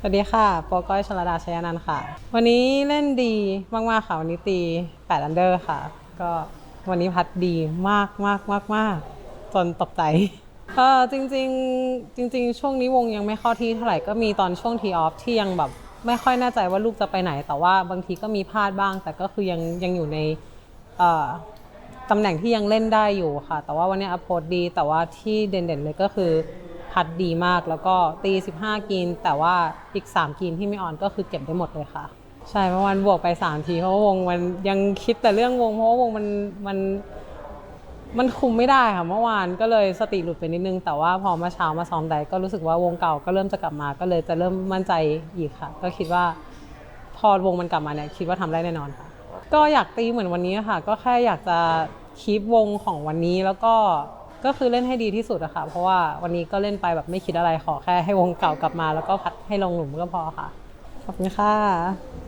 สวัสดีค่ะ โปก้อยชลดาชยานันท์ค่ะ วันนี้เล่นดีมาก ๆ ค่ะ วันนี้ตี8อันเดอร์ค่ะ ก็วันนี้พัดดีมากมากมากมากจนตกใจ เออจริง ๆ จริง ๆ ช่วงนี้วงยังไม่เข้าที่เท่าไหร่ก็มีตอนช่วงทีออฟที่ยังแบบไม่ค่อยแน่ใจว่าลูกจะไปไหน แต่ว่าบางทีก็มีพลาดบ้าง แต่ก็คือยังยังอยู่ในเอ่อตำแหน่งที่ยังเล่นได้อยู่ค่ะ แต่ว่าวันนี้อัพโพสดี แต่ว่าที่เด่นๆเลยก็คือ พัดดีมาก แล้วก็ตี15กิน แต่ว่าอีก 3 กินที่ไม่ออนก็คือเก็บได้หมดเลยค่ะ ใช่เมื่อวานบวกไป 3 ทีเพราะวงมันยังคิดแต่เรื่องวงเพราะว่าวงมันมันมันคุมไม่ได้ค่ะเมื่อวานก็เลยสติหลุดไปนิดนึง แต่ว่าพอมื่อเช้ามาซ้อมได้ก็รู้สึกว่าวงเก่าก็เริ่มจะกลับมา ก็เลยจะเริ่มมั่นใจอีกค่ะ ก็คิดว่าพอวงมันกลับมาเนี่ยคิดว่าทำได้แน่นอนค่ะ ก็อยากตีเหมือนวันนี้ค่ะ ก็แค่อยากจะคีปวงของวันนี้แล้วก็ ก็คือเล่นให้ดีที่สุดอะค่ะ เพราะว่าวันนี้ก็เล่นไปแบบไม่คิดอะไรขอแค่ให้วงเก่ากลับมา แล้วก็พัดให้ลงหลุมก็พอค่ะ ขอบคุณค่ะ